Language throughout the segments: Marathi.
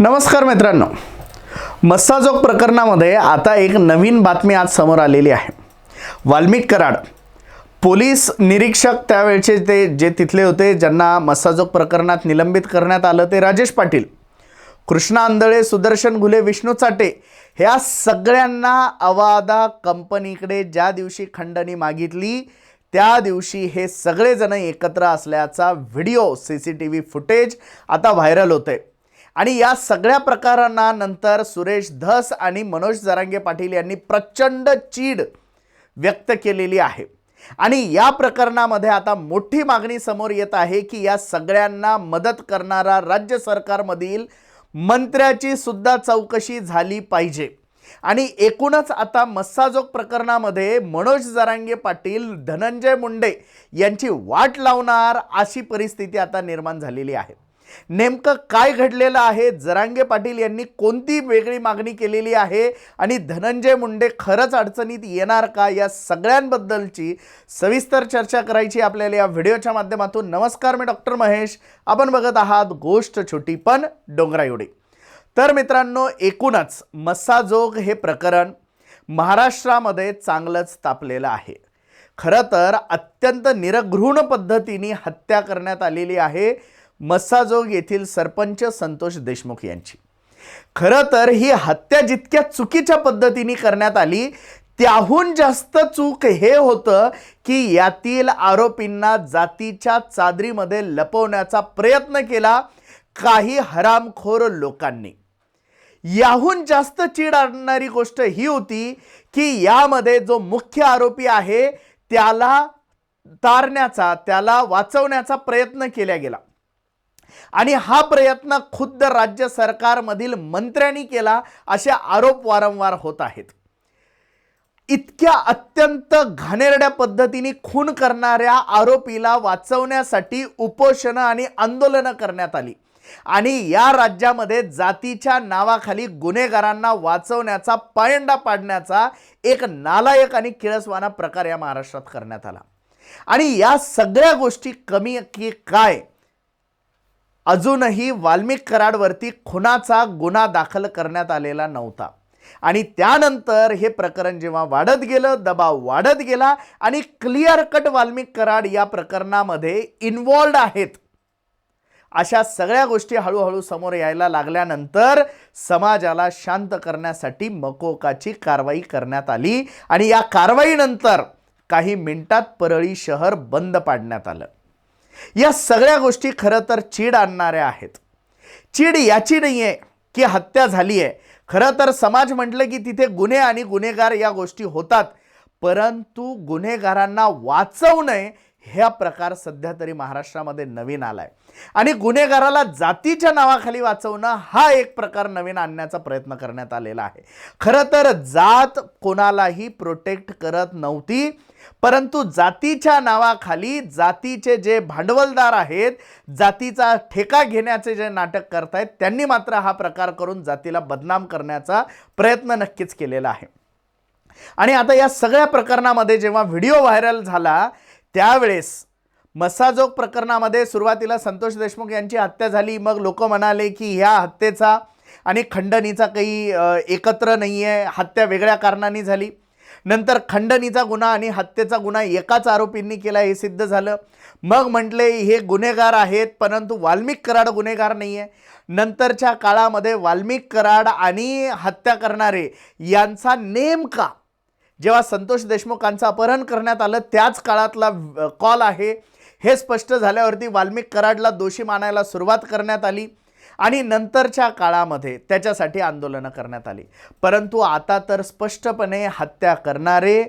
नमस्कार मित्रांनो. मस्साजोग प्रकरणामध्ये आता एक नवीन बातमी आज समोर आलेली आहे. वाल्मिक कराड पोलीस निरीक्षक त्यावेळचे ते जे तिथले होते ज्यांना मस्साजोग प्रकरणात निलंबित करण्यात आलं ते राजेश पाटील कृष्णा आंधळे सुदर्शन घुले विष्णू चाटे ह्या सगळ्यांना अवादा कंपनीकडे ज्या दिवशी खंडणी मागितली त्या दिवशी हे सगळेजण एकत्र असल्याचा video C C T V footage आता व्हायरल होते आणि या सगळ्या प्रकारांना नंतर सुरेश धस आणि मनोज जरांगे पाटील यांनी प्रचंड चीड व्यक्त केलेली आहे. आणि या प्रकरणामध्ये आता मोठी मागणी समोर येत आहे की या सगळ्यांना मदत करणारा राज्य सरकारमधील मंत्र्याची सुद्धा चौकशी झाली पाहिजे. आणि एकूणच आता मस्साजोग प्रकरणामध्ये मनोज जरांगे पाटील धनंजय मुंडे यांची वाट लावणार अशी परिस्थिती आता निर्माण झालेली आहे. नेमकं काय घडलेलं आहे? जरांगे पाटील यांनी कोणती वेगळी मागणी केलेली आहे? आणि धनंजय मुंडे खरंच अडचणीत येणार का? या सगळ्यांबद्दलची सविस्तर चर्चा करायची आपल्याला या व्हिडिओच्या माध्यमातून. नमस्कार मी डॉक्टर महेश. आपण बघत आहात गोष्ट छोटी पण डोंगरा एवढी तर मित्रांनो एकूणच मस्साजोग हे प्रकरण महाराष्ट्रामध्ये चांगलंच तापलेलं आहे. खरं तर अत्यंत निरघृण पद्धतीने हत्या करण्यात आलेली आहे. मस्साजोग येथील सरपंच संतोष देशमुख यांची. खरं तर ही हत्या जितक्या चुकीच्या पद्धतीने करण्यात आली त्याहून जास्त चूक हे होतं की यातील आरोपींना जातीच्या चादरीमध्ये लपवण्याचा प्रयत्न केला काही हरामखोर लोकांनी. याहून जास्त चीड आणणारी गोष्ट ही होती की यामध्ये जो मुख्य आरोपी आहे त्याला तारण्याचा त्याला वाचवण्याचा प्रयत्न केला गेला. आणि हा प्रयत्न खुद्द राज्य सरकारमधील मंत्र्यांनी केला असे आरोप वारंवार होत आहेत. इतक्या अत्यंत घाणेरड्या पद्धतीने खून करणाऱ्या आरोपीला वाचवण्यासाठी उपोषणं आणि आंदोलनं करण्यात आली. आणि या राज्यामध्ये जातीच्या नावाखाली गुन्हेगारांना वाचवण्याचा पायंडा पाडण्याचा एक नालायक आणि किळसवाना प्रकार या महाराष्ट्रात करण्यात आला. आणि या सगळ्या गोष्टी कमी की काय? अजूनही वाल्मिक कराडवरती खुनाचा गुन्हा दाखल करण्यात आलेला नव्हता. आणि त्यानंतर हे प्रकरण जेव्हा वाढत गेलं दबाव वाढत गेला आणि क्लिअर कट वाल्मिक कराड या प्रकरणामध्ये इन्वॉल्ड आहेत. अशा सगळ्या गोष्टी हळूहळू समोर यायला लागल्यानंतर समाजाला शांत करण्यासाठी मकोकाची कारवाई करण्यात आली आणि या कारवाईनंतर काही मिनिटात परळी शहर बंद पाडण्यात आलं. या सगळ्या गोष्टी खरं तर चीड आणणाऱ्या आहेत. चीड याची नाही आहे की हत्या झाली आहे खरं तर समाज म्हटलं की तिथे गुन्हे आणि गुन्हेगार या गोष्टी होतात. परंतु गुन्हेगारांना वाचवणं ह्या प्रकार सध्या तरी महाराष्ट्रामध्ये नवीन आलाय. आणि गुन्हेगाराला जातीच्या नावाखाली वाचवणं हा एक प्रकार नवीन आणण्याचा प्रयत्न करण्यात आलेला आहे. खरं तर जात कोणालाही प्रोटेक्ट करत नव्हती परंतु जातीच्या नावाखाली जातीचे जे भांडवलदार आहेत जातीचा ठेका घेण्याचे जे नाटक करतायत त्यांनी मात्र हा प्रकार करून जातीला बदनाम करण्याचा प्रयत्न नक्कीच केलेला आहे. आणि आता या सगळ्या प्रकरणामध्ये जेव्हा व्हिडिओ व्हायरल झाला त्यावेळेस मसाजोग प्रकरणामध्ये सुरुवातीला संतोष देशमुख यांची हत्या झाली. मग लोक म्हणाले की ह्या हत्येचा आणि खंडणीचा काही एकत्र नाही आहे हत्या वेगळ्या कारणांनी झाली. नंतर खंडणीचा गुन्हा आणि हत्येचा गुन्हा एकाच आरोपींनी केला हे सिद्ध झालं. मग म्हटले हे गुन्हेगार आहेत परंतु वाल्मिक कराड गुन्हेगार नाही आहे नंतरच्या काळामध्ये वाल्मिक कराड आणि हत्या करणारे यांचा नेमका जेव्हा संतोष देशमुखांचं अपहरण करण्यात आलं त्याच काळातला कॉल आहे. हे स्पष्ट झाल्यावरती वाल्मिक कराडला दोषी मानायला सुरुवात करण्यात आली आणि नंतरच्या काळामध्ये त्याच्यासाठी आंदोलनं करण्यात आली. परंतु आता तर स्पष्टपणे हत्या करणारे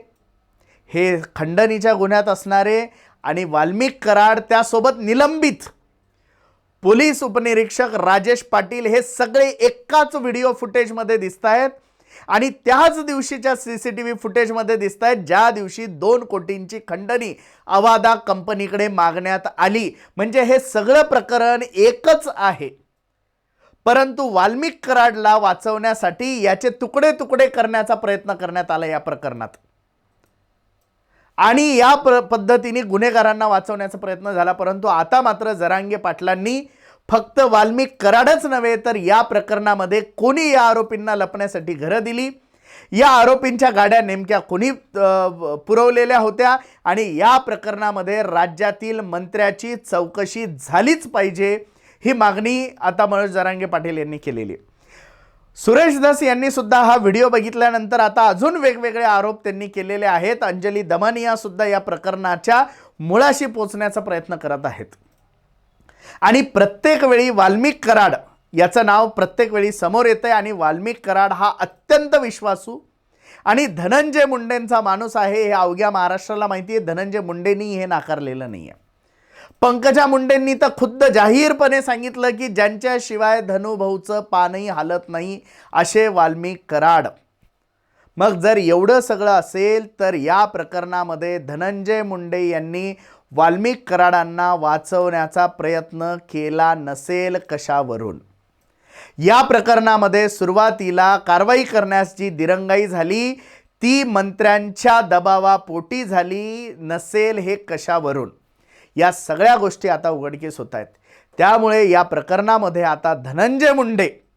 हे खंडणीच्या गुन्ह्यात असणारे आणि वाल्मिक कराड त्यासोबत निलंबित पोलीस उपनिरीक्षक राजेश पाटील हे सगळे एकाच व्हिडिओ फुटेजमध्ये दिसत आहेत आणि त्याच दिवशीच्या सी सी टी व्ही फुटेजमध्ये दिसत आहेत ज्या दिवशी दोन कोटींची खंडणी अवादा कंपनीकडे मागण्यात आली. म्हणजे हे सगळं प्रकरण एकच आहे. परंतु वाल्मिक कराडला वाचवण्यासाठी याचे तुकडे तुकडे करण्याचा प्रयत्न करण्यात आला या प्रकरणात. आणि या प्र पद्धतीने गुन्हेगारांना वाचवण्याचा प्रयत्न झाला परंतु आता मात्र जरांगे पाटलांनी फक्त वाल्मिक कराडच नव्हे तर या प्रकरणामध्ये कोणी या आरोपींना लपण्यासाठी घरं दिली? या आरोपींच्या गाड्या नेमक्या कोणी पुरवलेल्या होत्या? आणि या प्रकरणामध्ये राज्यातील मंत्र्याची चौकशी झालीच पाहिजे ही मागणी आता मनोज जरांगे पाटील यांनी केलेली आहे. सुरेश धस यांनी सुद्धा हा व्हिडिओ बघितल्यानंतर आता अजून वेगवेगळे आरोप त्यांनी केलेले आहेत. अंजली दमानियासुद्धा या प्रकरणाच्या मुळाशी पोचण्याचा प्रयत्न करत आहेत. आणि प्रत्येक वेळी वाल्मिक कराड याचं नाव प्रत्येक वेळी समोर येतं आणि वाल्मिक कराड हा अत्यंत विश्वासू आणि धनंजय मुंडेंचा माणूस आहे हे अवघ्या महाराष्ट्राला माहिती आहे धनंजय मुंडेंनी हे नाकारलेलं नाही आहे पंकजा मुंडेंनी तर खुद्द जाहीरपणे सांगितलं की ज्यांच्याशिवाय धनुभाऊचं पानही हालत नाही असे वाल्मिक कराड. मग जर एवढं सगळं असेल तर या प्रकरणामध्ये धनंजय मुंडे यांनी वाल्मिक कराडांना वाचवण्याचा प्रयत्न केला नसेल कशावरून? या प्रकरणामध्ये सुरुवातीला कारवाई करण्यास जी दिरंगाई झाली. ती मंत्र्यांच्या दबावापोटी झाली नसेल हे कशावरून? या सगळ्या गोष्टी आता उघडकीस होत आहेत. त्यामुळे या प्रकरणामध्ये आता धनंजय मुंडे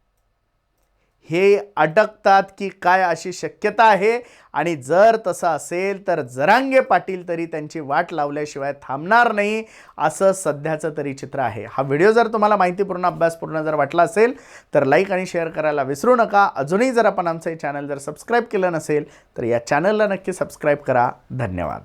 हे अडकतात की काय अशी शक्यता आहे? आणि जर तसं असेल तर जरांगे पाटील तरी त्यांची वाट लावल्याशिवाय थांबणार नाही असं सध्याचं तरी चित्र आहे. हा व्हिडिओ जर तुम्हाला माहितीपूर्ण अभ्यासपूर्ण जर वाटला असेल तर लाईक आणि शेअर करायला विसरू नका. अजूनही जर आपण आमचं हे चॅनल जर सबस्क्राईब केलं नसेल तर या चॅनलला नक्की सबस्क्राईब करा. धन्यवाद.